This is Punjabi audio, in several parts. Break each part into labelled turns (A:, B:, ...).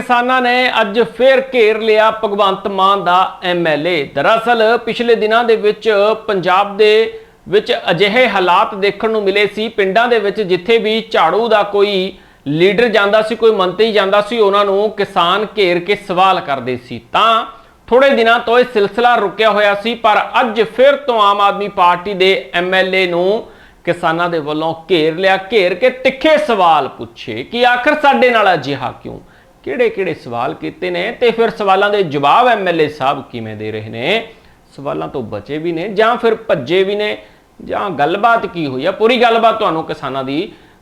A: ਕਿਸਾਨਾਂ ਨੇ ਅੱਜ ਫੇਰ ਘੇਰ ਲਿਆ ਭਗਵੰਤ ਮਾਨ ਦਾ ਐਮਐਲਏ ਦਰਅਸਲ ਪਿਛਲੇ ਦਿਨਾਂ ਦੇ ਵਿੱਚ ਪੰਜਾਬ ਦੇ ਵਿੱਚ ਅਜਿਹੇ ਹਾਲਾਤ ਦੇਖਣ ਨੂੰ ਮਿਲੇ ਸੀ। ਪਿੰਡਾਂ ਦੇ ਵਿੱਚ ਜਿੱਥੇ ਵੀ ਝਾੜੂ ਦਾ ਕੋਈ ਲੀਡਰ ਜਾਂਦਾ ਸੀ, ਕੋਈ ਮੰਤਰੀ ਜਾਂਦਾ ਸੀ, ਉਹਨਾਂ ਨੂੰ ਕਿਸਾਨ ਘੇਰ ਕੇ ਸਵਾਲ ਕਰਦੇ ਸੀ। ਤਾਂ ਥੋੜੇ ਦਿਨਾਂ ਤੋਂ ਇਹ ਸਿਲਸਿਲਾ ਰੁਕਿਆ ਹੋਇਆ ਸੀ, ਪਰ ਅੱਜ ਫਿਰ ਤੋਂ ਆਮ ਆਦਮੀ ਪਾਰਟੀ ਦੇ ਐਮਐਲਏ ਨੂੰ ਕਿਸਾਨਾਂ ਦੇ ਵੱਲੋਂ ਘੇਰ ਲਿਆ। ਘੇਰ ਕੇ ਤਿੱਖੇ ਸਵਾਲ ਪੁੱਛੇ ਕਿ ਆਖਰ ਸਾਡੇ ਨਾਲ ਅਜਿਹਾ ਕਿਉਂ? ਕਿਹੜੇ ਕਿਹੜੇ ਸਵਾਲ ਕੀਤੇ ਨੇ ਤੇ ਫਿਰ ਸਵਾਲਾਂ ਦੇ ਜਵਾਬ ਐਮਐਲਏ ਸਾਹਿਬ ਕਿਵੇਂ ਦੇ ਰਹੇ ਨੇ? ਸਵਾਲਾਂ ਤੋਂ ਬਚੇ ਵੀ ਨੇ ਜਾਂ ਫਿਰ ਭੱਜੇ ਵੀ ਨੇ? ਜਾਂ ਗੱਲਬਾਤ ਕੀ ਹੋਈ ਆ? ਪੂਰੀ ਗੱਲਬਾਤ ਤੁਹਾਨੂੰ ਕਿਸਾਨਾਂ ਦੀ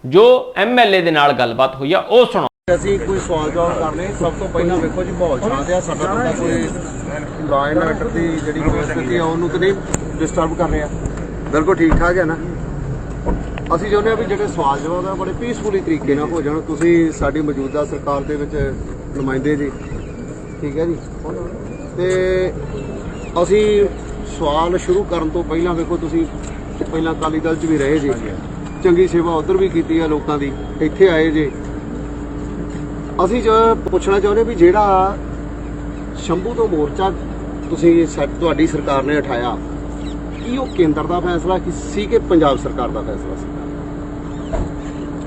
A: ਜੋ ਐਮਐਲਏ ਦੇ ਨਾਲ ਗੱਲਬਾਤ ਹੋਈ ਆ ਉਹ ਸੁਣੋ
B: ਅਸੀਂ ਕੋਈ ਸਵਾਲ ਜਵਾਬ ਕਰਨੇ ਸਭ ਤੋਂ ਪਹਿਲਾਂ ਵੇਖੋ ਜੀ ਮਾਹੌਲ ਸ਼ਾਂਤ ਆ ਸਾਡਾ ਬੰਦਾ ਕੋਈ ਲਾਅ ਐਂਡ ਆਰਡਰ ਦੀ ਜਿਹੜੀ ਕੋਈ ਸਥਿਤੀ ਆ ਉਹਨੂੰ ਤਾਂ ਨਹੀਂ ਡਿਸਟਰਬ ਕਰ ਰਿਹਾ। ਬਿਲਕੁਲ ਠੀਕ ਠਾਕ ਹੈ ਨਾ? ਅਸੀਂ ਚਾਹੁੰਦੇ ਹਾਂ ਵੀ ਜਿਹੜੇ ਸਵਾਲ ਜਵਾਬ ਆ, ਬੜੇ ਪੀਸਫੁਲੀ ਤਰੀਕੇ ਨਾਲ ਹੋ ਜਾਣ। ਤੁਸੀਂ ਸਾਡੀ ਮੌਜੂਦਾ ਸਰਕਾਰ ਦੇ ਵਿੱਚ ਨੁਮਾਇੰਦੇ ਜੀ। ਠੀਕ ਹੈ ਜੀ? ਤੇ ਅਸੀਂ ਸਵਾਲ ਸ਼ੁਰੂ ਕਰਨ ਤੋਂ ਪਹਿਲਾਂ ਵੇਖੋ ਤੁਸੀਂ, ਪਹਿਲਾਂ ਅਕਾਲੀ ਦਲ 'ਚ ਵੀ ਰਹੇ ਜੀ। ਚੰਗੀ ਸੇਵਾ ਉਧਰ ਵੀ ਕੀਤੀ ਆ ਲੋਕਾਂ ਦੀ, ਇੱਥੇ ਆਏ ਜੇ। ਅਸੀਂ ਜੋ ਪੁੱਛਣਾ ਚਾਹੁੰਦੇ ਵੀ ਜਿਹੜਾ ਸ਼ੰਭੂ ਤੋਂ ਮੋਰਚਾ ਤੁਸੀਂ ਤੁਹਾਡੀ ਸਰਕਾਰ ਨੇ ਉਠਾਇਆ, ਕੀ ਉਹ ਕੇਂਦਰ ਦਾ ਫੈਸਲਾ ਸੀ ਕਿ ਪੰਜਾਬ ਸਰਕਾਰ ਦਾ ਫੈਸਲਾ ਸੀ?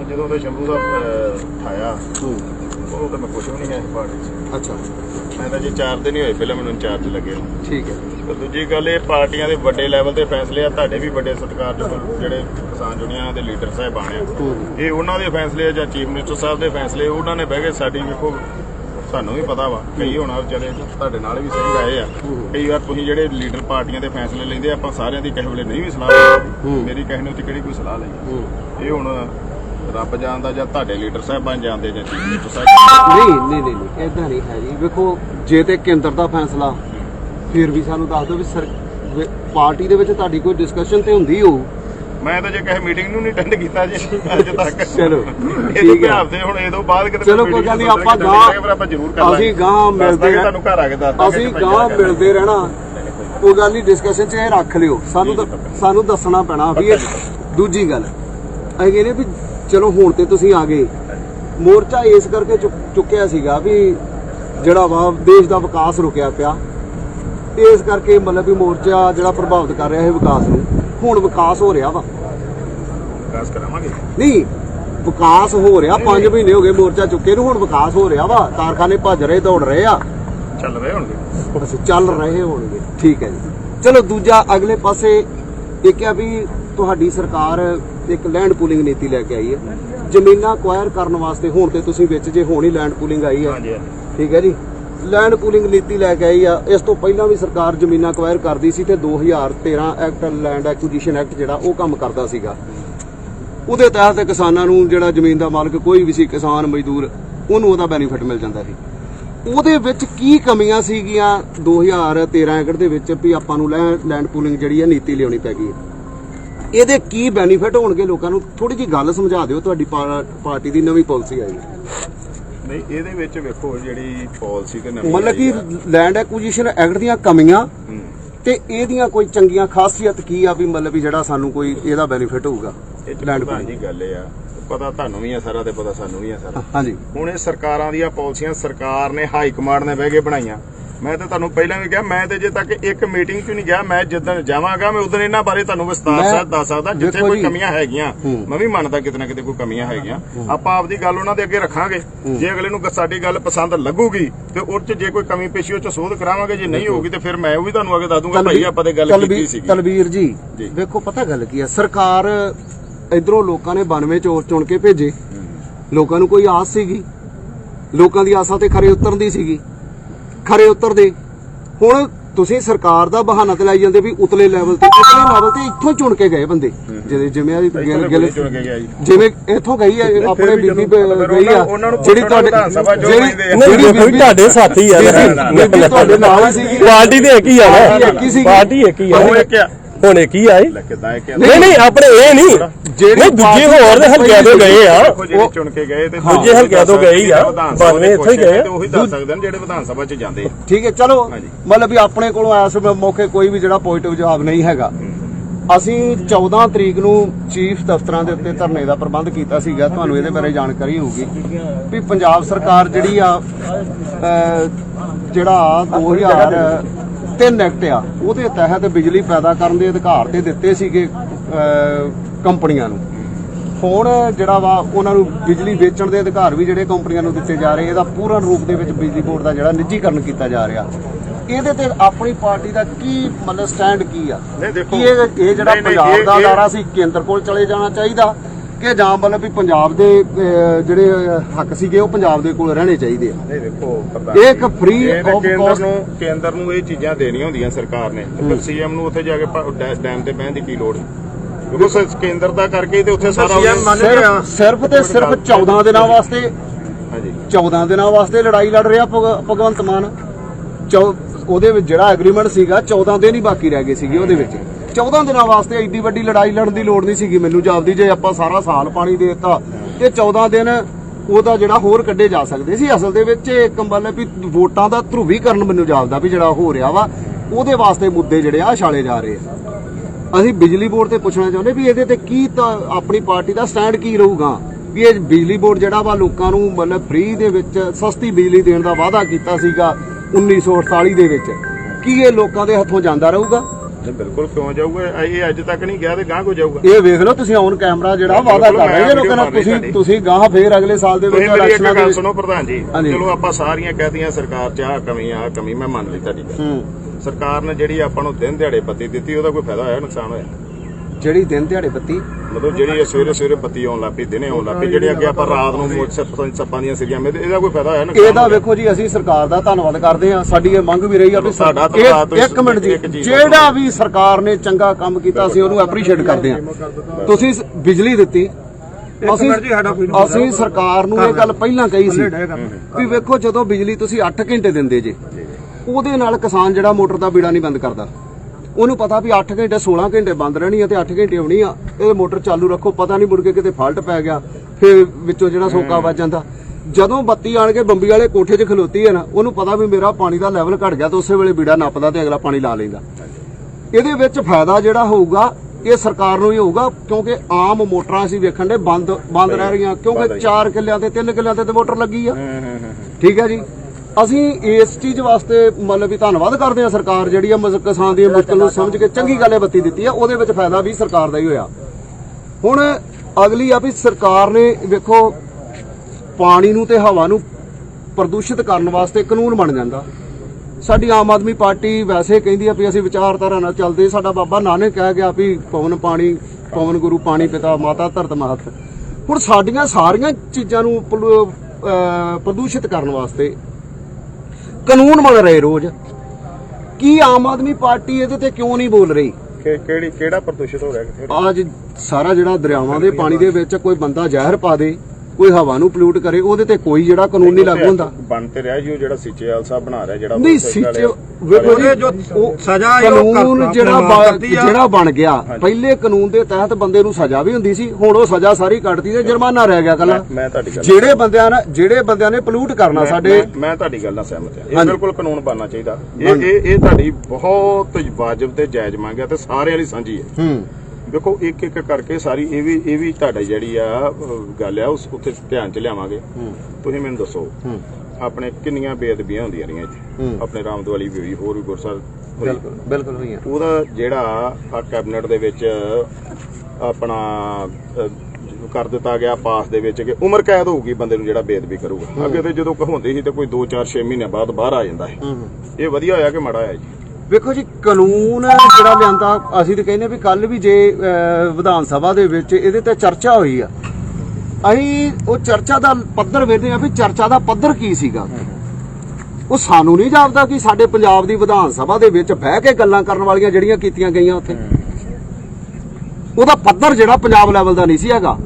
C: ਜਦੋਂ ਤੇ ਸ਼ੰਭੂ ਦਾ ਅਹ, ਉਠਾਇਆ ਉਹ ਤਾਂ ਮੈਂ ਵੀ ਨਹੀਂ ਹੈ ਪਾਰਟੀ 'ਚ।
B: ਅੱਛਾ।
C: ਮੈਂ ਤਾਂ ਜੇ 4 ਦਿਨ ਹੀ ਹੋਏ ਪਹਿਲਾਂ ਮੈਨੂੰ ਇੰਚਾਰਜ ਲੱਗੇ ਨੂੰ।
B: ਠੀਕ ਹੈ।
C: ਤੇ ਦੂਜੀ ਗੱਲ ਇਹ ਪਾਰਟੀਆਂ ਦੇ ਵੱਡੇ ਲੈਵਲ ਤੇ ਫੈਸਲੇ ਆ ਤੁਹਾਡੇ ਵੀ ਵੱਡੇ ਸਤਿਕਾਰਯੋਗ ਜਿਹੜੇ ਕਿਸਾਨ ਯੂਨੀਅਨਾਂ ਦੇ ਲੀਡਰ ਸਾਹਿਬਾਨ ਆ। ਇਹ ਉਹਨਾਂ ਦੇ ਫੈਸਲੇ ਆ ਜਾਂ ਚੀਫ ਮਿਨਿਸਟਰ ਸਾਹਿਬ ਦੇ ਫੈਸਲੇ ਉਹਨਾਂ ਨੇ ਬਹਿ ਕੇ ਸਾਡੀ ਵੇਖੋ ਸਾਨੂੰ ਵੀ ਪਤਾ ਵਾ ਕਈ ਹੋਣਾ ਵਿਚਾਰੇ ਤੁਹਾਡੇ ਨਾਲ ਵੀ ਸਹੀ ਗਏ ਆ। ਕਈ ਵਾਰ ਤੁਸੀਂ ਜਿਹੜੇ ਲੀਡਰ ਪਾਰਟੀਆਂ ਦੇ ਫੈਸਲੇ ਲੈਂਦੇ ਆ, ਆਪਾਂ ਸਾਰਿਆਂ ਦੀ ਕਿਸੇ ਵੇਲੇ ਨਹੀਂ ਵੀ ਸਲਾਹ ਲੈਂਦੇ। ਮੇਰੀ ਕਿਸੇ ਨੇ ਉੱਤੇ ਕਿਹੜੀ ਕੋਈ ਸਲਾਹ ਲਈ। ਇਹ ਹੁਣ ਰੱਬ ਜਾਣਦਾ ਜਾਂ ਤੁਹਾਡੇ ਲੀਡਰ ਸਾਹਿਬਾਨ ਜਾਣਦੇ ਜਾਂ ਚੀਫ ਮਿਨਿਸਟਰ ਸਾਹਿਬ?
B: ਨਹੀਂ ਨਹੀਂ ਨਹੀਂ ਨਹੀਂ ਇਦਾਂ ਨਹੀਂ ਹੈ ਜੀ। ਵੇਖੋ ਜੇ ਤੇ ਕੇਂਦਰ ਦਾ ਫੈਸਲਾ ਫਿਰ ਵੀ ਸਾਨੂੰ ਦੱਸ ਦਿਓ ਵੀ ਸਰ ਵੀ ਪਾਰਟੀ ਦੇ ਵਿੱਚ ਤੁਹਾਡੀ ਕੋਈ ਡਿਸਕਸ਼ਨ ਤੇ ਹੁੰਦੀ ਹੋਊ।
C: ਮੈਂ ਤਾਂ ਜੇ ਕਿਸੇ ਮੀਟਿੰਗ ਨੂੰ ਨਹੀਂ ਅਟੈਂਡ ਕੀਤਾ ਜੀ ਅੱਜ ਤੱਕ।
B: ਚਲੋ, ਠੀਕ ਹੈ।
C: ਹਫ਼ਤੇ ਹੁਣ ਇਹ ਤੋਂ ਬਾਅਦ ਕਿਤੇ
B: ਚਲੋ ਕੋਈ ਗੱਲ ਨਹੀਂ ਆਪਾਂ ਗਾਂ
C: ਆਪਾਂ ਜ਼ਰੂਰ ਕਰ ਲਾਂਗੇ
B: ਅਸੀਂ ਗਾਂ ਮਿਲਦੇ
C: ਤੁਹਾਨੂੰ ਘਰ ਆ ਕੇ ਦੱਸ
B: ਅਸੀਂ ਗਾਂ ਮਿਲਦੇ ਰਹਿਣਾ। ਕੋਈ ਗੱਲ ਨਹੀਂ ਡਿਸਕਸ਼ਨ 'ਚ ਇਹ ਰੱਖ ਲਿਓ। ਸਾਨੂੰ ਸਾਨੂੰ ਦੱਸਣਾ ਪੈਣਾ ਵੀ ਇਹ ਦੂਜੀ ਗੱਲ ਅਸੀਂ ਕਹਿੰਦੇ ਵੀ ਚਲੋ ਹੁਣ ਤੇ ਤੁਸੀਂ ਆ ਗਏ। ਮੋਰਚਾ ਇਸ ਕਰਕੇ ਚੁੱਕ- ਚੁੱਕਿਆ ਸੀਗਾ ਵੀ ਜਿਹੜਾ ਵਾ ਦੇਸ਼ ਦਾ ਵਿਕਾਸ ਰੁਕਿਆ ਪਿਆ। ਇਸ ਕਰਕੇ ਮਤਲਬ ਵੀ ਮੋਰਚਾ ਜਿਹੜਾ ਪ੍ਰਭਾਵਿਤ ਕਰ ਰਿਹਾ ਹੈ ਵਿਕਾਸ ਨੂੰ ਹੁਣ ਵਿਕਾਸ ਹੋ ਰਿਹਾ ਵਾ।
C: ਵਿਕਾਸ ਕਰਾਵਾਂਗੇ?
B: ਨਹੀਂ ਵਿਕਾਸ ਹੋ ਰਿਹਾ 5 ਮਹੀਨੇ ਹੋ ਗਏ ਮੋਰਚਾ ਚੁੱਕੇ ਨੂੰ ਹੁਣ ਵਿਕਾਸ ਹੋ ਰਿਹਾ ਵਾ। ਕਾਰਖਾਨੇ ਭੱਜ ਰਹੇ ਦੌੜ ਰਹੇ ਆ।
C: ਚੱਲ ਰਹੇ ਹੋਣਗੇ।
B: ਬਸ ਚੱਲ ਰਹੇ ਹੋਣਗੇ। ਠੀਕ ਹੈ ਜੀ। ਚਲੋ ਦੂਜਾ ਅਗਲੇ ਪਾਸੇ ਇੱਕ ਆ ਵੀ ਤੁਹਾਡੀ ਸਰਕਾਰ ਇੱਕ ਲੈਂਡ ਪੂਲਿੰਗ ਨੀਤੀ ਲੈ ਕੇ ਆਈ ਹੈ। ਜ਼ਮੀਨਾਂ ਅਕਵਾਇਰ ਕਰਨ ਵਾਸਤੇ ਹੁਣ ਤੇ ਤੁਸੀਂ ਵਿੱਚ ਜੇ ਹੁਣ ਹੀ ਲੈਂਡ ਪੂਲਿੰਗ ਆਈ ਹੈ। ਠੀਕ ਹੈ ਜੀ। ਲੈਂਡ ਪੂਲਿੰਗ ਨੀਤੀ ਲੈ ਕੇ ਆਈ ਆ। ਇਸ ਤੋਂ ਪਹਿਲਾਂ ਵੀ ਸਰਕਾਰ ਜ਼ਮੀਨਾਂ ਅਕਵਾਇਰ ਕਰਦੀ ਸੀ ਤੇ 2013 ਐਕਟ ਲੈਂਡ ਐਕੁਜੀਸ਼ਨ ਐਕਟ ਜਿਹੜਾ ਉਹ ਕੰਮ ਕਰਦਾ ਸੀਗਾ। ਉਹਦੇ ਤਹਿਤ ਕਿਸਾਨਾਂ ਨੂੰ ਜਿਹੜਾ ਜ਼ਮੀਨ ਦਾ ਮਾਲਕ ਕੋਈ ਵੀ ਸੀ ਕਿਸਾਨ ਮਜ਼ਦੂਰ ਉਹਨੂੰ ਉਹਦਾ ਬੈਨੀਫਿਟ ਮਿਲ ਜਾਂਦਾ ਸੀ। ਉਹਦੇ ਵਿੱਚ ਕੀ ਕਮੀਆਂ ਸੀਗੀਆਂ 2013 ਐਕਟ ਦੇ ਵਿੱਚ ਵੀ ਆਪਾਂ ਨੂੰ ਲੈਂਡ ਪੂਲਿੰਗ ਜਿਹੜੀ ਹੈ ਨੀਤੀ ਲਿਆਉਣੀ ਪੈ ਗਈ ਹੈ। ਇਹਦੇ ਕੀ ਬੈਨੀਫਿਟ ਹੋਣਗੇ ਲੋਕਾਂ ਨੂੰ? ਥੋੜੀ ਜੀ ਗੱਲ ਸਮਝਾ ਦਿਓ ਤੁਹਾਡੀ ਪਾਰਟੀ ਦੀ ਨਵੀਂ ਪਾਲਿਸੀ ਆਈ ਹੈ।
C: ਨਹੀਂ ਇਹਦੇ ਵਿੱਚ ਵੇਖੋ ਜਿਹੜੀ ਪਾਲਿਸੀ ਤੇ ਨਵੀਂ
B: ਮਤਲਬ
C: ਆਈ
B: ਕਿ
C: ਆ,
B: ਲੈਂਡ ਐਕੁਜੀਸ਼ਨ ਐਕਟ ਦੀਆਂ ਕਮੀਆਂ। ਤੇ ਇਹਦੀਆਂ ਕੋਈ ਚੰਗੀਆਂ ਖਾਸੀਅਤ ਕੀ ਆ ਵੀ ਮਤਲਬ ਵੀ ਜਿਹੜਾ ਸਾਨੂੰ ਕੋਈ ਇਹਦਾ ਬੈਨੀਫਿਟ ਹੋਊਗਾ ਲੈਂਡ
C: ਜੀ ਗੱਲ ਇਹ ਆ। ਪਤਾ ਤੁਹਾਨੂੰ ਵੀ ਆ ਸਾਰਾ ਤੇ ਪਤਾ ਸਾਨੂੰ ਵੀ ਆ ਸਾਰਾ।
B: ਹਾਂਜੀ।
C: ਹੁਣ ਇਹ ਸਰਕਾਰਾਂ ਦੀਆਂ ਪਾਲਿਸੀਆਂ ਸਰਕਾਰ ਨੇ ਹਾਈ ਕਮਾਂਡ ਨੇ ਬਹਿ ਕੇ ਬਣਾਈਆਂ। ਮੈਂ ਤਾਂ ਤੁਹਾਨੂੰ ਪਹਿਲਾਂ ਵੀ ਕਿਹਾ ਮੈਂ ਤੇ ਜੇ ਤੱਕ ਇੱਕ ਮੀਟਿੰਗ 'ਚ ਨਹੀਂ ਗਿਆ ਮੈਂ ਜਿੱਦਣ ਜਾਵਾਂਗਾ ਮੈਂ ਉਦੋਂ ਇਹਨਾਂ ਬਾਰੇ ਤੁਹਾਨੂੰ ਵਿਸਤਾਰ
B: ਮੈਂ-
C: ਦੱਸ ਸਕਦਾ ਜਿੱਥੇ
B: ਦੇਖੋ
C: ਕੋਈ
B: ਜੀ।
C: ਕਮੀਆਂ ਹੈਗੀਆਂ।
B: ਹੂੰ।
C: ਮੈਂ ਵੀ ਮੰਨਦਾ ਕਿਤੇ ਨਾ ਕਿਤੇ ਕੋਈ ਕਮੀਆਂ ਹੈਗੀਆਂ। ਆਪਾਂ ਆਪਦੀ ਗੱਲ ਉਹਨਾਂ ਦੇ ਅੱਗੇ ਰੱਖਾਂਗੇ। ਜੇ ਅਗਲੇ ਨੂੰ ਸਾਡੀ ਗੱਲ ਪਸੰਦ ਲੱਗੂਗੀ ਤੇ ਉਹ 'ਚ ਜੇ ਕੋਈ ਕਮੀ ਪੇਸ਼ੀ ਉਹ 'ਚ ਸੋਧ ਕਰਾਵਾਂਗੇ ਜੇ ਨਹੀਂ ਹੋਊਗੀ ਤੇ ਫਿਰ ਮੈਂ ਉਹ ਵੀ ਤੁਹਾਨੂੰ ਅੱਗੇ ਦੱਸ ਦੂੰਗਾ ਭਾਈ ਆਪਾਂ ਤੇ ਗੱਲ ਕੀਤੀ ਸੀਗੀ।
B: ਤਲਵੀਰ ਜੀ
C: ਜੀ।
B: ਵੇਖੋ ਪਤਾ ਗੱਲ ਕੀ ਆ? ਸਰਕਾਰ ਇਧਰੋਂ ਲੋਕਾਂ ਨੇ 92 ਚੋਰ ਚੁਣ ਕੇ ਭੇਜੇ। ਲੋਕਾਂ ਨੂੰ ਕੋਈ ਆਸ ਸੀਗੀ। ਲੋਕਾਂ ਦੀ ਆਸਾਂ ਤੇ ਖਰੇ ਉਤਰਨ ਦੀ ਸੀਗੀ। ਖਰੇ ਉਤਰਦੇ ਹੁਣ ਤੁਸੀਂ ਸਰਕਾਰ ਦਾ ਬਹਾਨਾ ਤੇ ਲਾਈ ਜਾਂਦੇ ਵੀ ਉਤਲੇ ਲੈਵਲ ਤੇ ਉਤਲੇ ਲੈਵਲ ਤੇ ਇੱਥੋਂ ਚੁਣ ਕੇ ਗਏ ਬੰਦੇ। ਜਿਵੇਂ ਜਿਵੇਂ ਆ
C: ਇੱਥੋਂ
B: ਗਿਲ ਗਿਲ
C: ਕੋਈ ਚੁਣ ਕੇ ਗਿਆ ਜੀ।
B: ਜਿਵੇਂ ਇੱਥੋਂ ਗਈ ਹੈ ਆਪਣੇ ਬੀਬੀ ਗਈ ਆ
C: ਉਹਨਾਂ- ਉਹਨਾਂ ਨੂੰ
B: ਜਿਹੜੀ ਤੁਹਾਡੇ ਜਿਹੜੀ-। ਜਿਹੜੀ
D: ਤੁਹਾਡੇ ਸਾਥੀ ਆ
B: ਤੁਹਾਡੇ ਨਾਲ ਹੀ ਸੀਗੀ।
D: ਪਾਰਟੀ ਦੇ ਇੱਕ ਹੀ ਆ
B: ਪਾਰਟੀ
D: ਨਾ
B: ਇੱਕ ਹੀ ਸੀਗੀ।
D: ਪਾਰਟੀ ਇੱਕ ਹੀ ਆ।
C: ਉਹ ਇੱਕ ਆ।
D: ਹੁਣੇ ਕੀ ਆਏ ਨਹੀਂ ਨਹੀਂ ਆਪਣੇ ਇਹ ਨਹੀਂ
B: ਜਿਹੜੇ
D: ਦੂਜੇ ਹੋਰ ਦੇ ਹਲਕਿਆਂ ਤੋਂ ਗਏ ਆ
C: ਉਹ ਚੁਣ ਕੇ ਗਏ ਤੇ
D: ਦੂਜੇ ਹਲਕਿਆਂ ਤੋਂ ਗਏ ਹੀ ਆ ਬਾਨਵੇਂ ਇੱਥੇ ਹੀ ਗਏ ਆ
C: ਉਹੀ ਦੱਸ ਸਕਦੇ ਨੇ ਜਿਹੜੇ ਵਿਧਾਨ ਸਭਾ 'ਚ ਜਾਂਦੇ
B: ਠੀਕ ਹੈ ਚਲੋ ਮਤਲਬ ਵੀ ਆਪਣੇ ਕੋਲੋਂ ਇਸ ਮੌਕੇ ਕੋਈ ਵੀ ਜਿਹੜਾ ਪੋਜ਼ਿਟਿਵ ਜਵਾਬ ਨਹੀਂ ਹੈਗਾ ਅਸੀਂ 14 ਤਰੀਕ ਨੂੰ ਚੀਫ ਦਫ਼ਤਰਾਂ ਦੇ ਉੱਤੇ ਧਰਨੇ ਦਾ ਪ੍ਰਬੰਧ ਕੀਤਾ ਸੀਗਾ ਤੁਹਾਨੂੰ ਇਹਦੇ ਬਾਰੇ ਜਾਣਕਾਰੀ ਹੋਊਗੀ ਵੀ ਪੰਜਾਬ ਸਰਕਾਰ ਜਿਹੜੀ ਆ ਜਿਹੜਾ 2000 3 ਐਕਟ ਆ। ਉਹਦੇ ਤਹਿਤ ਬਿਜਲੀ ਪੈਦਾ ਕਰਨ ਦੇ ਅਧਿਕਾਰ ਤੇ ਦਿੱਤੇ ਸੀਗੇ ਕੰਪਨੀਆਂ ਨੂੰ। ਹੁਣ ਜਿਹੜਾ ਵਾ ਉਹਨਾਂ ਨੂੰ ਬਿਜਲੀ ਵੇਚਣ ਦੇ ਅਧਿਕਾਰ ਵੀ ਜਿਹੜੇ ਕੰਪਨੀਆਂ ਨੂੰ ਦਿੱਤੇ ਜਾ ਰਹੇ ਇਹਦਾ ਪੂਰਨ ਰੂਪ ਦੇ ਵਿੱਚ ਬਿਜਲੀ ਬੋਰਡ ਦਾ ਜਿਹੜਾ ਨਿੱਜੀਕਰਨ ਕੀਤਾ ਜਾ ਰਿਹਾ। ਇਹਦੇ ਤੇ ਆਪਣੀ ਪਾਰਟੀ ਦਾ ਕੀ ਮਤਲਬ ਸਟੈਂਡ ਕੀ ਆ? ਕੀ ਇਹ ਜਿਹੜਾ ਪੰਜਾਬ ਦਾ ਨਾਰਾ ਸੀ ਕੇਂਦਰ ਕੋਲ ਚਲੇ ਜਾਣਾ ਚਾਹੀਦਾ। ਕਿ ਜਾਂ ਮਤਲਬ ਵੀ ਪੰਜਾਬ ਦੇ ਅਹ, ਜਿਹੜੇ ਹੱਕ ਸੀਗੇ ਉਹ ਪੰਜਾਬ ਦੇ ਕੋਲ ਰਹਿਣੇ ਚਾਹੀਦੇ ਆ।
C: ਨਹੀਂ ਦੇਖੋ ਪ੍ਰਧਾਨ
B: ਇਹ ਇੱਕ
C: ਜੀ,
B: free
C: ਇਹ ਤਾਂ
B: of
C: ਕੇਂਦਰ
B: cost-
C: ਨੂੰ ਕੇਂਦਰ ਨੂੰ ਇਹ ਚੀਜ਼ਾਂ ਦੇਣੀਆਂ ਹੁੰਦੀਆਂ ਸਰਕਾਰ ਨੇ ਤੇ ਫਿਰ ਸੀਐਮ ਨੂੰ ਉੱਥੇ ਜਾ ਕੇ ਪ- ਡੈ- ਡੈਮ ਤੇ ਬਹਿਣ ਦੀ ਕੀ ਲੋੜ? ਕਿਉਂਕਿ ਸ- ਕੇਂਦਰ ਦਾ ਕਰਕੇ ਹੀ ਤੇ ਉੱਥੇ ਸਾਰਾ
B: ਸਿਰਫ ਸਿਰਫ ਤੇ ਸਿਰਫ 14 ਦਿਨਾਂ ਵਾਸਤੇ
C: ਹਾਂਜੀ।
B: 14 ਦਿਨਾਂ ਵਾਸਤੇ ਲੜਾਈ ਲੜ ਰਿਹਾ ਭਗ- ਭਗਵੰਤ ਮਾਨ। ਚੌ- ਉਹਦੇ ਵਿੱਚ ਜਿਹੜਾ ਐਗਰੀਮੈਂਟ ਸੀਗਾ 14 ਦਿਨ ਹੀ ਬਾਕੀ ਰਹਿ ਗਏ ਸੀਗੇ ਉਹਦੇ ਵਿੱਚ। 14 ਦਿਨਾਂ ਵਾਸਤੇ ਐਡੀ ਵੱਡੀ ਲੜਾਈ ਲੜਨ ਦੀ ਲੋੜ ਨਹੀਂ ਸੀਗੀ ਮੈਨੂੰ ਜਾਪਦੀ, ਜੇ ਆਪਾਂ ਸਾਰਾ ਸਾਲ ਪਾਣੀ ਦੇ ਦਿੱਤਾ, ਤੇ 14 ਦਿਨ ਉਹਦਾ ਜਿਹੜਾ ਹੋਰ ਕੱਢੇ ਜਾ ਸਕਦੇ ਸੀ। ਅਸਲ ਦੇ ਵਿੱਚ ਇੱਕ ਮਤਲਬ ਵੀ ਵੋਟਾਂ ਦਾ ਧਰੂਵੀਕਰਨ ਮੈਨੂੰ ਜਾਪਦਾ ਵੀ ਜਿਹੜਾ ਹੋ ਰਿਹਾ ਵਾ, ਉਹਦੇ ਵਾਸਤੇ ਮੁੱਦੇ ਜਿਹੜੇ ਆ ਛਾਲੇ ਜਾ ਰਹੇ ਆ। ਅਸੀਂ ਬਿਜਲੀ ਬੋਰਡ ਤੇ ਪੁੱਛਣਾ ਚਾਹੁੰਦੇ ਵੀ ਇਹਦੇ ਤੇ ਕੀ ਆਪਣੀ ਪਾਰਟੀ ਦਾ ਸਟੈਂਡ ਕੀ ਰਹੂਗਾ? ਵੀ ਇਹ ਬਿਜਲੀ ਬੋਰਡ ਜਿਹੜਾ ਵਾ ਲੋਕਾਂ ਨੂੰ ਮਤਲਬ ਫ੍ਰੀ ਦੇ ਵਿੱਚ ਸਸਤੀ ਬਿਜਲੀ ਦੇਣ ਦਾ ਵਾਅਦਾ ਕੀਤਾ ਸੀਗਾ 1948 ਦੇ ਵਿੱਚ। ਕੀ ਇਹ ਲੋਕਾਂ ਦੇ ਹੱਥੋਂ ਜਾਂਦਾ ਰਹੂਗਾ?
C: ਨਹੀਂ, ਬਿਲਕੁਲ ਕਿਉਂ ਜਾਊਗਾ? ਇਹ ਇਹ ਅੱਜ ਤੱਕ ਨਹੀਂ ਗਿਆ ਤੇ ਗਾਂ ਕੋ ਜਾਊਗਾ?
B: ਇਹ ਵੇਖ ਲਓ ਤੁਸੀਂ ਔਨ ਕੈਮਰਾ ਜਿਹੜਾ ਵਾਅਦਾ ਕਰ ਰਹੇ ਜੇ ਲੋਕਾਂ ਨਾਲ ਤੁਸੀਂ ਤੁਸੀਂ ਗਾਹ ਫੇਰ ਅਗਲੇ ਸਾਲ ਦੇ ਵਿੱਚ
C: ਤੁਸੀਂ ਮੇਰੀ ਇੱਕ
B: ਇਲੈਕਸ਼ਨਾਂ ਦੇ
C: ਗੱਲ
B: ਵਿੱਚ
C: ਸੁਣੋ ਪ੍ਰਧਾਨ ਜੀ।
B: ਹਾਂਜੀ।
C: ਚਲੋ ਆਪਾਂ ਸਾਰੀਆਂ ਕਹਤੀਆਂ ਸਰਕਾਰ ਚ ਕਮੀ ਆ ਆਹ ਕਮੀ ਮੈਂ ਮੰਨ ਲਈ ਤੁਹਾਡੀ ਗੱਲ। ਸਰਕਾਰ ਨੇ ਜਿਹੜੀ ਆਪਾਂ ਨੂੰ ਦਿਨ ਦਿਹਾੜੇ ਬੱਤੀ ਦਿੱਤੀ ਉਹਦਾ ਕੋਈ ਫਾਇਦਾ ਹੋਇਆ ਨੁਕਸਾਨ ਹੋਇਆ?
B: ਜਿਹੜੀ ਦਿਨ ਦਿਹਾੜੇ ਬੱਤੀ
C: ਮਤਲਬ ਜਿਹੜੀ ਇਹ ਸਵੇਰੇ ਸਵੇਰੇ ਬੱਤੀ ਆਉਣ ਲੱਗ ਪਈ ਦਿਨੇ ਆਉਣ ਲੱਗ ਪਈ ਜਿਹੜੀ ਅੱਗੇ ਆਪਾਂ ਰਾਤ ਨੂੰ ਸੱਪਾਂ ਸੱਪਾਂ ਦੀਆਂ ਸਿਰੀਆਂ ਮਿਲਦੇ ਇਹਦਾ ਕੋਈ ਫਾਇਦਾ ਹੋਇਆ ਨੁਕਸਾਨ
B: ਇਹਦਾ? ਵੇਖੋ ਜੀ ਅਸੀਂ ਸਰਕਾਰ ਦਾ ਧੰਨਵਾਦ ਕਰਦੇ ਹਾਂ। ਸਾਡੀ ਇਹ ਮੰਗ ਵੀ ਰਹੀ ਆ ਵੀ
C: ਸਾਡਾ
B: ਇੱਕ ਮਿੰਟ ਜੀ। ਜਿਹੜਾ ਵੀ ਸਰਕਾਰ ਨੇ ਚੰਗਾ ਕੰਮ ਕੀਤਾ ਸੀ ਉਹਨੂੰ ਐਪਰੀਸ਼ੀਏਟ ਕਰਦੇ ਹਾਂ। ਤੁਸੀਂ ਬਿਜਲੀ ਦਿੱਤੀ। ਅਸੀਂ ਅਸੀਂ ਸਰਕਾਰ ਨੂੰ ਇਹ ਗੱਲ ਪਹਿਲਾਂ ਕਹੀ ਸੀ ਵੀ ਵੇਖੋ ਜਦੋਂ ਬਿਜਲੀ ਤੁਸੀਂ 8 ਘੰਟੇ ਦਿੰਦੇ ਜੇ ਉਹਦੇ ਨਾਲ ਕਿਸਾਨ ਜਿਹੜਾ ਮੋਟਰ ਦਾ ਬੀੜਾ ਨਹੀਂ ਬੰਦ ਕਰਦਾ। ਉਹਨੂੰ ਪਤਾ ਵੀ 8 ਘੰਟੇ 16 ਘੰਟੇ ਬੰਦ ਰਹਿਣੀ ਆ ਤੇ 8 ਘੰਟੇ ਆਉਣੀ ਆ। ਇਹ ਮੋਟਰ ਚਾਲੂ ਰੱਖੋ ਪਤਾ ਨਹੀਂ ਮੁੜ ਕੇ ਕਿਤੇ ਫਾਲਟ ਪੈ ਗਿਆ ਫਿਰ ਵਿੱਚੋਂ ਜਿਹੜਾ ਸੋਕਾ ਵੱਜ ਜਾਂਦਾ। ਜਦੋਂ ਬੱਤੀ ਆਣ ਕੇ ਬੰਬੀ ਵਾਲੇ ਕੋਠੇ 'ਚ ਖਲੋਤੀ ਹੈ ਨਾ ਉਹਨੂੰ ਪਤਾ ਵੀ ਮੇਰਾ ਪਾਣੀ ਦਾ ਲੈਵਲ ਘਟ ਗਿਆ ਤਾਂ ਉਸੇ ਵੇਲੇ ਬੀੜਾ ਨੱਪਦਾ ਤੇ ਅਗਲਾ ਪਾਣੀ ਲਾ ਲੈਂਦਾ। ਇਹਦੇ ਵਿੱਚ ਫਾਇਦਾ ਜਿਹੜਾ ਹੋਊਗਾ ਇਹ ਸਰਕਾਰ ਨੂੰ ਹੀ ਹੋਊਗਾ ਕਿਉਂਕਿ ਆਮ ਮੋਟਰਾਂ ਅਸੀਂ ਵੇਖਣ ਦੇ ਬੰਦ ਬੰਦ ਰਹਿ ਰਹੀਆਂ ਕਿਉਂਕਿ 4 ਕਿੱਲਿਆਂ ਤੇ 3 ਕਿੱਲਿਆਂ ਤੇ ਤੇ ਮੋਟਰ ਲੱਗੀ ਆ। ਠੀਕ ਹੈ ਜੀ? ਅਸੀਂ ਇਸ ਚੀਜ਼ ਵਾਸਤੇ ਮਤਲਬ ਵੀ ਧੰਨਵਾਦ ਕਰਦੇ ਹਾਂ ਸਰਕਾਰ ਜਿਹੜੀ ਆ ਮਸ- ਕਿਸਾਨ ਦੀ ਮੁਸ਼ਕਲ ਨੂੰ ਸਮਝ ਕੇ ਚੰਗੀ ਗੱਲ ਹੈ ਬੱਤੀ ਦਿੱਤੀ ਆ, ਉਹਦੇ ਵਿੱਚ ਫਾਇਦਾ ਵੀ ਸਰਕਾਰ ਦਾ ਹੀ ਹੋਇਆ। ਹੁਣ ਅਗਲੀ ਆ ਵੀ ਸਰਕਾਰ ਨੇ ਵੇਖੋ, ਪਾਣੀ ਨੂੰ ਤੇ ਹਵਾ ਨੂੰ ਪ੍ਰਦੂਸ਼ਿਤ ਕਰਨ ਵਾਸਤੇ ਕਾਨੂੰਨ ਬਣ ਜਾਂਦਾ। ਸਾਡੀ ਆਮ ਆਦਮੀ ਪਾਰਟੀ ਵੈਸੇ ਕਹਿੰਦੀ ਆ ਵੀ ਅਸੀਂ ਵਿਚਾਰਧਾਰਾ ਨਾਲ ਚੱਲਦੇ, ਸਾਡਾ ਬਾਬਾ ਨਾਨਕ ਕਹਿ ਗਿਆ ਵੀ ਪਵਨ ਪਾਣੀ, ਪਵਨ ਗੁਰੂ ਪਾਣੀ ਪਿਤਾ ਮਾਤਾ ਧਰਤ ਮਹਤ ਹੁਣ ਸਾਡੀਆਂ ਸਾਰੀਆਂ ਚੀਜ਼ਾਂ ਨੂੰ ਪ੍ਰਦੂਸ਼ਿਤ ਕਰਨ ਵਾਸਤੇ ਕਾਨੂੰਨ ਬਣ ਰਹੇ ਰੋਜ਼। ਕੀ ਆਮ ਆਦਮੀ ਪਾਰਟੀ ਇਹਦੇ ਤੇ ਕਿਉਂ ਨਹੀਂ ਬੋਲ ਰਹੀ?
C: ਕਿ ਕਿਹੜੀ ਕਿਹੜਾ ਪ੍ਰਦੂਸ਼ਿਤ ਹੋ ਰਿਹਾ? ਕਿੱਥੇ
B: ਅੱਜ ਸਾਰਾ ਜਿਹੜਾ ਦਰਿਆਵਾਂ ਦੇ ਪਾਣੀ ਦੇ ਵਿੱਚ ਕੋਈ ਬੰਦਾ ਜ਼ਹਿਰ ਪਾ ਦੇ ਕੋਈ ਹਵਾ ਨੂੰ ਪੋਲਿਊਟ ਕਰੇ ਉਹਦੇ ਤੇ ਕੋਈ ਜਿਹੜਾ ਕਾਨੂੰਨ ਨਹੀਂ ਲਾਗੂ ਹੁੰਦਾ।
C: ਬਣ ਤੇ ਰਿਹਾ ਜੀ ਉਹ ਜਿਹੜਾ ਸੀਚੇਵਾਲ ਸਾਹਿਬ ਬਣਾ ਰਿਹਾ ਜਿਹੜਾ
B: ਨਹੀਂ ਸਿੱਚ
C: ਵਾਲੇ-
B: ਵੇਖੋ ਜੀ ਉਹ
E: ਸਜ਼ਾ ਹੈ ਉਹ
B: ਕਾਨੂੰਨ ਜਿਹੜਾ। ਜਿਹੜਾ ਬਣ ਗਿਆ ਪਹਿਲੇ ਕਾਨੂੰਨ ਦੇ ਤਹਿਤ ਬੰਦੇ ਨੂੰ ਸਜ਼ਾ ਵੀ ਹੁੰਦੀ ਸੀ ਹੁਣ ਉਹ ਸਜ਼ਾ ਸਾਰੀ ਕੱਟਦੀ ਤੇ ਜੁਰਮਾਨਾ ਰਹਿ ਗਿਆ ਕੱਲਾ। ਜਿਹੜੇ ਬੰਦਿਆਂ ਨੇ ਜਿਹੜੇ ਬੰਦਿਆਂ ਨੇ ਪੋਲਿਊਟ ਕਰਨਾ ਸਾਡੇ
C: ਮੈਂ- ਤੁਹਾਡੀ ਗੱਲ ਨਾਲ ਸਹਿਮਤ ਹਾਂ। ਇਹ। ਬਿਲਕੁਲ ਕਾਨੂੰਨ ਬਣਨਾ ਚਾਹੀਦਾ। ਇਹ ਇਹ ਤੁਹਾਡੀ ਬਹੁਤ ਵਾਜਬ ਤੇ ਜਾਇਜ਼ ਮੰਗ ਹੈ ਤੇ ਸਾਰਿਆਂ ਲਈ ਸਾਂਝੀ ਹੈ।
B: ਹੂੰ।
C: ਦੇਖੋ ਇੱਕ ਇੱਕ ਕਰਕੇ ਸਾਰੀ ਇਹ ਵੀ ਇਹ ਵੀ ਤੁਹਾਡਾ ਜਿਹੜੀ ਆ ਗੱਲ ਆ ਉਸ ਉੱਥੇ ਧਿਆਨ ਚ ਲਿਆਵਾਂਗੇ। ਤੁਸੀਂ ਮੈਨੂੰ ਦੱਸੋ ਆਪਣੇ ਕਿੰਨੀਆਂ ਬੇਅਦਬੀਆਂ ਹੁੰਦੀਆਂ ਰਹੀਆਂ ਇੱਥੇ। ਆਪਣੇ ਰਾਮਦਵਾਲੀ ਵੀ ਹੋਈ ਹੋਰ ਵੀ ਗੁਰਸਰ
B: ਬਿਲਕੁਲ ਬਿਲਕੁਲ ਹੋਈਆਂ।
C: ਉਹਦਾ ਜਿਹੜਾ ਆ ਕੈਬਨਿਟ ਦੇ ਵਿੱਚ ਆਪਣਾ ਕਰ ਦਿੱਤਾ ਗਿਆ ਪਾਸ ਦੇ ਵਿੱਚ ਕਿ ਉਮਰ ਕੈਦ ਹੋਊਗੀ ਬੰਦੇ ਨੂੰ ਜਿਹੜਾ ਬੇਅਦਬੀ ਕਰੂਗਾ। ਅੱਗੇ ਤੇ ਜਦੋਂ ਕਹਾਉਂਦੇ ਸੀ ਤੇ ਕੋਈ 2-4 6 ਮਹੀਨੇ ਬਾਅਦ ਬਾਹਰ ਆ ਜਾਂਦਾ ਹੈ। ਇਹ ਵਧੀਆ ਹੋਇਆ ਕਿ ਮਾੜਾ ਹੋਇਆ ਜੀ?
B: ਵੇਖੋ ਜੀ, ਕਾਨੂੰਨ ਜਿਹੜਾ ਲਿਆਂਦਾ, ਅਸੀਂ ਤਾਂ ਕਹਿੰਦੇ ਵੀ ਕੱਲ ਵੀ ਜੇ ਵਿਧਾਨ ਸਭਾ ਦੇ ਵਿੱਚ ਇਹਦੇ ਤੇ ਚਰਚਾ ਹੋਈ ਆ। ਅਸੀਂ ਉਹ ਚਰਚਾ ਦਾ ਪੱਧਰ ਵੇਖਦੇ ਆ ਵੀ ਚਰਚਾ ਦਾ ਪੱਧਰ ਕੀ ਸੀਗਾ। ਉਹ ਸਾਨੂੰ ਨਹੀਂ ਜਾਪਦਾ ਕਿ ਸਾਡੇ ਪੰਜਾਬ ਦੀ ਵਿਧਾਨ ਸਭਾ ਦੇ ਵਿੱਚ ਬਹਿ ਕੇ ਗੱਲਾਂ ਕਰਨ ਵਾਲੀਆਂ ਜਿਹੜੀਆਂ ਕੀਤੀਆਂ ਗਈਆਂ ਉੱਥੇ। ਉਹਦਾ ਪੱਧਰ ਜਿਹੜਾ ਪੰਜਾਬ ਲੈਵਲ ਦਾ ਨਹੀਂ ਸੀ ਹੈਗਾ।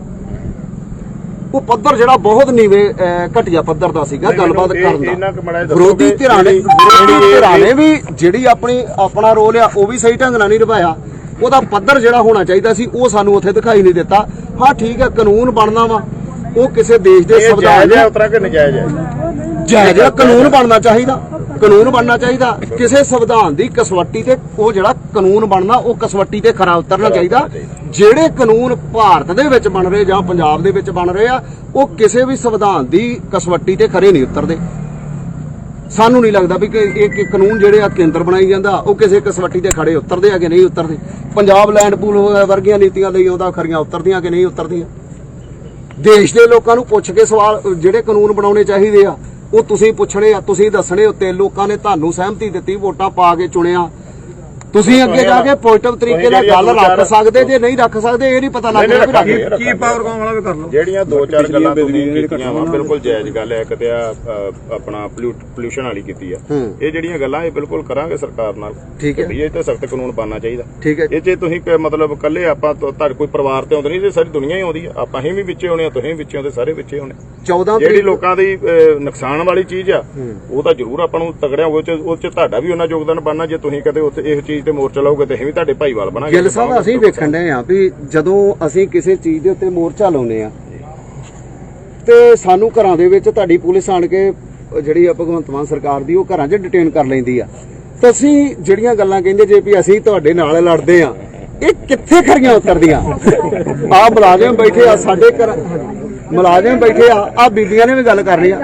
B: ਉਹ ਪੱਧਰ ਜਿਹੜਾ ਬਹੁਤ ਨੀਵੇਂ ਘਟੀਆ ਪੱਧਰ ਦਾ ਸੀਗਾ ਗੱਲਬਾਤ ਕਰਨ ਦਾ। ਵਿਰੋਧੀ ਧਿਰਾਂ ਨੇ ਵਿਰੋਧੀ ਧਿਰਾਂ ਨੇ ਵੀ ਜਿਹੜੀ ਆਪਣੀ ਆਪਣਾ ਰੋਲ ਆ ਉਹ ਵੀ ਸਹੀ ਢੰਗ ਨਾਲ ਨਹੀਂ ਨਿਭਾਇਆ। ਉਹਦਾ ਪੱਧਰ ਜਿਹੜਾ ਹੋਣਾ ਚਾਹੀਦਾ ਸੀ ਉਹ ਸਾਨੂੰ ਉੱਥੇ ਦਿਖਾਈ ਨਹੀਂ ਦਿੱਤਾ। ਹਾਂ ਠੀਕ ਹੈ ਕਾਨੂੰਨ ਬਣਨਾ ਵਾ। ਉਹ ਕਿਸੇ ਦੇਸ਼ ਦੇ ਸੰਵਿਧਾਨ ਨੂੰ
C: ਉਤਰਾ ਕਿ ਨਜਾਇਜ਼ ਹੈ
B: ਜਾਇਜ਼ ਕਾਨੂੰਨ ਬਣਨਾ ਚਾਹੀਦਾ। ਕਾਨੂੰਨ ਬਣਨਾ ਚਾਹੀਦਾ। ਕਿਸੇ ਸੰਵਿਧਾਨ ਦੀ ਕਸਵੱਟੀ ਤੇ ਉਹ ਜਿਹੜਾ ਕਾਨੂੰਨ ਬਣਨਾ ਉਹ ਕਸਵੱਟੀ ਤੇ ਖਰਾ ਉਤਰਨਾ ਚਾਹੀਦਾ। ਜਿਹੜੇ ਕਾਨੂੰਨ ਭਾਰਤ ਦੇ ਵਿੱਚ ਬਣ ਰਹੇ ਜਾਂ ਪੰਜਾਬ ਦੇ ਵਿੱਚ ਬਣ ਰਹੇ ਆ, ਉਹ ਕਿਸੇ ਵੀ ਸੰਵਿਧਾਨ ਦੀ ਕਸਵੱਟੀ ਤੇ ਖਰੇ ਨਹੀਂ ਉਤਰਦੇ। ਸਾਨੂੰ ਨਹੀਂ ਲੱਗਦਾ ਵੀ ਕਿ ਇਹ ਕਾਨੂੰਨ ਜਿਹੜੇ ਆ ਕੇਂਦਰ ਬਣਾਈ ਜਾਂਦਾ, ਉਹ ਕਿਸੇ ਕਸਵੱਟੀ ਤੇ ਖੜੇ ਉਤਰਦੇ ਆ ਕਿ ਨਹੀਂ ਉਤਰਦੇ। ਪੰਜਾਬ ਲੈਂਡ ਪੂਲ ਵਰਗੀਆਂ ਨੀਤੀਆਂ ਲਈ ਆਉਂਦਾ ਖਰੀਆਂ ਉਤਰਦੀਆਂ ਕਿ ਨਹੀਂ ਉਤਰਦੀਆਂ। ਦੇਸ਼ ਦੇ ਲੋਕਾਂ ਨੂੰ ਪੁੱਛ ਕੇ ਸਵਾਲ, ਜਿਹੜੇ ਕਾਨੂੰਨ ਬਣਾਉਣੇ ਚਾਹੀਦੇ ਆ, ਉਹ ਤੁਸੀਂ ਪੁੱਛਣੇ ਆ, ਤੁਸੀਂ ਦੱਸਣੇ ਉੱਤੇ। ਲੋਕਾਂ ਨੇ ਤੁਹਾਨੂੰ ਸਹਿਮਤੀ ਦਿੱਤੀ, ਵੋਟਾਂ ਪਾ ਕੇ ਚੁਣਿਆ। ਤੁਸੀਂ ਅੱਗੇ ਜਾ ਕੇ ਪੋਜ਼ਿਟਿਵ ਤਰੀਕੇ ਨਾਲ ਗੱਲ ਰੱਖ ਸਕਦੇ ਜੇ ਨਹੀਂ ਰੱਖ ਸਕਦੇ ਇਹ ਨਹੀਂ ਪਤਾ ਲੱਗ ਰਿਹਾ ਵੀ ਰੱਖ
C: ਕੀ ਪਾਵਰ ਕੌਣ ਵਾਲਾ ਵੀ ਕਰ ਲਓ। ਜਿਹੜੀਆਂ ਦੋ ਚਾਰ ਗੱਲਾਂ ਤੁਸੀਂ ਕੀਤੀਆਂ ਵਾ ਬਿਲਕੁਲ ਜਾਇਜ਼ ਗੱਲ ਹੈ ਇੱਕ ਤੇ ਆ ਆਪਣਾ ਪੋਲੂਸ਼ਨ ਵਾਲੀ ਕੀਤੀ ਆ।
B: ਹੂੰ।
C: ਇਹ ਜਿਹੜੀਆਂ ਗੱਲਾਂ ਇਹ ਬਿਲਕੁਲ ਕਰਾਂਗੇ ਸਰਕਾਰ ਨਾਲ।
B: ਠੀਕ ਹੈ।
C: ਇਹ ਤੇ ਸਖਤ ਕਾਨੂੰਨ ਬਣਨਾ ਚਾਹੀਦਾ।
B: ਠੀਕ ਹੈ।
C: ਇਹ ਚ ਤੁਸੀਂ ਮਤਲਬ ਕੱਲੇ ਆਪਾਂ ਤੁਹਾਡੇ ਕੋਈ ਪਰਿਵਾਰ ਤੇ ਆਉਂਦੇ ਨਹੀਂ ਤੇ ਸਾਰੀ ਦੁਨੀਆ ਹੀ ਆਉਂਦੀ ਆ। ਆਪਾਂ ਹੀ ਵੀ ਵਿੱਚੇ ਆਉਣੇ ਆ ਤੁਸੀਂ ਵੀ ਵਿੱਚੇ ਆਉਂਦੇ ਸਾਰੇ ਵਿੱਚੇ ਆਉਣੇ।
B: 14
C: ਜਿਹੜੀ ਲੋਕਾਂ ਦੀ ਨੁਕਸਾਨ ਵਾਲੀ ਚੀਜ਼ ਆ ਉਹ ਤਾਂ ਜ਼ਰੂਰ ਆਪਾਂ ਨੂੰ ਤਗੜਿਆ ਹੋਵੇ ਚ ਉਹ ਚ ਤੁਹਾਡਾ ਵੀ ਉਹਨਾਂ ਯੋਗਦਾਨ ਬਣਨਾ ਜੇ ਤੁਸੀਂ ਕਦੇ ਉੱਥੇ ਇਸ ਚੀਜ਼ ਤੇ ਮੋਰਚਾ ਲਾਓਗੇ ਤੇ ਅਸੀਂ ਵੀ ਤੁਹਾਡੇ ਭਾਈਵਾਲ ਬਣਾਂਗੇ
B: ਗਿੱਲ ਸਾਹਿਬ ਅਸੀਂ ਵੇਖਣ ਡਏ ਆ ਵੀ ਜਦੋਂ ਅਸੀਂ ਕਿਸੇ ਚੀਜ਼ ਦੇ ਉੱਤੇ ਮੋਰਚਾ ਲਾਉਨੇ ਆ ਤੇ ਸਾਨੂੰ ਘਰਾਂ ਦੇ ਵਿੱਚ ਤੁਹਾਡੀ ਪੁਲਿਸ ਆਣ ਕੇ ਜਿਹੜੀ ਆ ਭਗਵੰਤ ਮਾਨ ਸਰਕਾਰ ਦੀ ਉਹ ਘਰਾਂ 'ਚ ਡਿਟੇਨ ਕਰ ਲੈਂਦੀ ਆ। ਤੁਸੀਂ ਜਿਹੜੀਆਂ ਗੱਲਾਂ ਕਹਿੰਦੇ ਜੇ ਵੀ ਅਸੀਂ ਤੁਹਾਡੇ ਨਾਲ ਲੜਦੇ ਆ ਇਹ ਕਿੱਥੇ ਖਰੀਆਂ ਉਤਰਦੀਆਂ? ਆ ਮੁਲਾਜ਼ਮ ਬੈਠੇ ਆ ਸਾਡੇ ਘਰ ਮੁਲਾਜ਼ਮ ਬੈਠੇ ਆ ਆ ਬੀਬੀਆਂ ਨੇ ਵੀ ਗੱਲ ਕਰ ਰਹੀ ਆ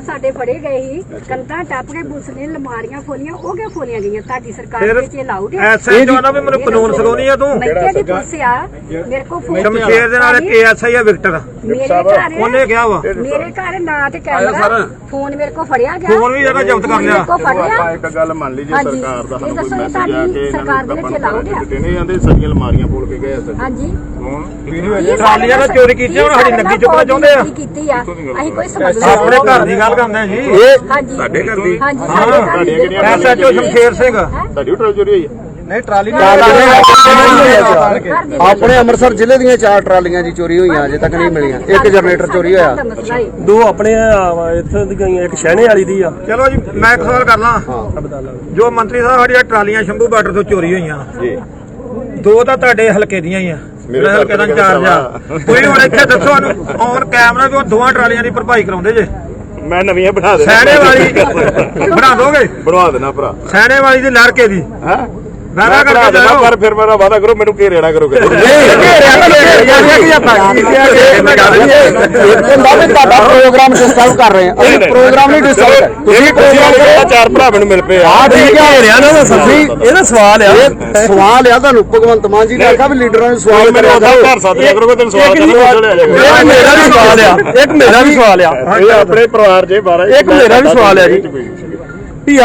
E: ਸਾਡੇ ਫੜੇ ਗਏ ਸੀ ਕੰਧਾਂ ਟੱਪ ਕੇ ਪੁਲਿਸ ਨੇ ਲਮਾਰੀਆਂ ਖੋਲੀਆਂ ਉਹ ਕਿਉਂ ਖੋਲੀਆਂ ਗਈਆਂ? ਤੁਹਾਡੀ ਸਰਕਾਰ ਦੇ ਵਿੱਚ ਲਾਉਡ
F: ਐਸਐਚ ਵਾਲਾ ਵੀ ਮੈਨੂੰ ਕਾਨੂੰਨ ਸਿਖਾਉਣੀ ਆ ਤੂੰ?
E: ਮੈਂ ਦੀ ਪੁਲਿਸ ਆ ਮੇਰੇ ਕੋ ਫੋਨ
F: ਸ਼ਮਸ਼ੇਰ ਦੇ ਨਾਲ ਕੇਐਸਆਈ ਆ। ਵਿਕਟਰ
E: ਮੇਰੇ ਘਰ
F: ਉਹਨੇ ਕਿਹਾ ਵਾ।
E: ਮੇਰੇ ਘਰ ਨਾ ਤੇ ਕੈਮਰਾ ਫੋਨ ਮੇਰੇ ਕੋ ਫੜਿਆ ਗਿਆ।
F: ਫੋਨ ਵੀ ਜਿਹੜਾ ਜ਼ਬਤ ਕਰ ਲਿਆ।
C: ਆਪਾਂ ਇੱਕ ਗੱਲ ਮੰਨ ਲਈ ਜੇ
E: ਹਾਂਜੀ।
C: ਸਰਕਾਰ ਦਾ
E: ਇਹ
C: ਸਾਨੂੰ ਕੋਈ
E: ਦੱਸੋ
C: ਮੈਸੇਜ ਆ
E: ਤੁਹਾਡੀ
C: ਕੇ ਇਹਨਾਂ
E: ਸਰਕਾਰ
C: ਨੂੰ
E: ਦੇ ਵਿੱਚ
C: ਆਪਾਂ
E: allowed ਆ?
C: ਦਿੱਤੇ ਨੇ ਜਾਂਦੇ ਸਾਡੀਆਂ ਅਲਮਾਰੀਆਂ ਬੋਲ ਕੇ ਗਏ ਅਸਲ
E: ਹਾਂਜੀ।
C: ਹੁਣ
F: ਟਰਾਲੀਆਂ ਚੋਰੀ ਕੀਤੀਆਂ, ਹੁਣ ਸਾਡੀ ਨੱਗੀ ਚੁੱਕਣਾ ਚਾਹੁੰਦੇ ਆ।
E: ਕੀਤੀ ਆ। ਅਸੀਂ ਕੋਈ ਸਮਝ ਨਹੀਂ
F: ਆਪਣੇ ਘਰ ਦੀ ਗੱਲ ਕਰਦੇ ਆ ਜੀ।
E: ਹਾਂਜੀ
C: ਸਾਡੇ ਘਰ ਦੀ।
E: ਹਾਂਜੀ
F: ਹਾਂ,
E: ਸਾਡੇ ਘਰ
C: ਤੁਹਾਡੀਆਂ
E: ਦੀ
C: ਕਿਹੜੀਆਂ
F: ਐਸਐਚਓ ਸ਼ਮਸ਼ੇਰ ਸਿੰਘ।
C: ਤੁਹਾਡੀ ਟਰਲ ਚੋਰੀ ਹੋਈ ਹੈ
F: ਨਹੀਂ ਟਰਾਲੀ
B: ਆਪਣੇ ਅੰਮ੍ਰਿਤਸਰ ਜ਼ਿਲ੍ਹੇ ਦੀਆਂ ਚਾਰ ਟਰਾਲੀਆਂ ਜੀ ਚੋਰੀ ਹੋਈਆਂ ਅਜੇ ਤੱਕ ਨਹੀਂ ਮਿਲੀਆਂ। ਇੱਕ ਜਨਰੇਟਰ ਚੋਰੀ ਹੋਇਆ।
D: ਦੋ ਆਪਣੇ ਇੱਥੇ ਦੀ ਗਈਆਂ ਇੱਕ ਸ਼ਹਿਣੇ ਵਾਲੀ ਦੀ ਆ।
F: ਚਲੋ ਜੀ ਮੈਂ ਇੱਕ ਸਵਾਲ ਕਰ ਲਾਂ ਜੋ ਮੰਤਰੀ ਸਾਹਿਬ ਸਾਡੀਆਂ ਟਰਾਲੀਆਂ ਸ਼ੰਭੂ ਬਾਰਡਰ ਤੋਂ ਚੋਰੀ ਹੋਈਆਂ
C: ਜੀ।
F: ਦੋ ਤਾਂ ਤੁਹਾਡੇ ਹਲਕੇ ਦੀਆਂ ਹੀ ਆ।
C: ਮੇਰੇ
F: ਦਾ
C: ਹਲਕੇ
F: ਇੰਚਾਰਜ ਆ ਕੋਈ ਹੁਣ ਇੱਥੇ ਦੱਸੋ ਸਾਨੂੰ ਔਨ ਕੈਮਰਾ ਵੀ ਉਹ ਦੋਵਾਂ ਟਰਾਲੀਆਂ ਦੀ ਭਰਪਾਈ ਕਰਾਉਂਦੇ ਜੇ।
C: ਮੈਂ ਨਵੀਆਂ ਬਣਾ ਦੇ
F: ਸੈਣੇ ਵਾਲੀ ਬਣਾ ਦੋਗੇ?
C: ਬਣਵਾ ਦੇਣਾ ਭਰਾ।
F: ਸੈਣੇ ਵਾਲੀ ਦੀ ਲੜਕੇ ਦੀ।
C: ਹਾਂ?
F: ਕਰਕੇ
C: ਦੇਣਾ
F: ਜਾਓ।
C: ਪਰ ਫਿਰ ਮੇਰਾ ਵਾਦਾ ਕਰੋ ਮੈਨੂੰ ਘੇਰੇ ਨਾ ਕਰੋ ਕਿਤੇ
B: ਤੁਹਾਡਾ ਪ੍ਰੋਗਰਾਮ ਡਿਸਟਰਬ ਕਰ ਰਹੇ ਆ ਅਸੀਂ ਪ੍ਰੋਗਰਾਮ ਨਹੀਂ ਡਿਸਟਰਬ ਤੁਸੀਂ ਪ੍ਰੋਗਰਾਮ ਕਰੋ
C: ਚਾਰ ਭਰਾ ਮੈਨੂੰ ਮਿਲ ਪਏ
B: ਹਾਂ ਠੀਕ ਹੈ
D: ਘੇਰਿਆ ਨਾ ਤਾਂ ਸੱਚੀ ਇਹਦਾ ਸਵਾਲ ਆ
B: ਸਵਾਲ ਆ ਤੁਹਾਨੂੰ ਭਗਵੰਤ ਮਾਨ ਜੀ ਨੇ ਆਖਿਆ ਵੀ ਲੀਡਰਾਂ ਨੂੰ ਸਵਾਲ ਕਰਿਆ
C: ਉਹਦਾ
B: ਕਰੋ
C: ਘਰ ਸਾਥ ਕਰੋਗੇ ਤੈਨੂੰ ਸਵਾਲ ਕਰਨਾ
D: ਮੇਰਾ ਵੀ ਸਵਾਲ ਆ ਇੱਕ ਮੇਰਾ ਵੀ ਸਵਾਲ ਆ
C: ਇਹ ਆਪਣੇ ਪਰਿਵਾਰ ਜੇ 12
D: ਇੱਕ ਮੇਰਾ ਵੀ ਸਵਾਲ ਹੈ ਜੀ। ਵੀ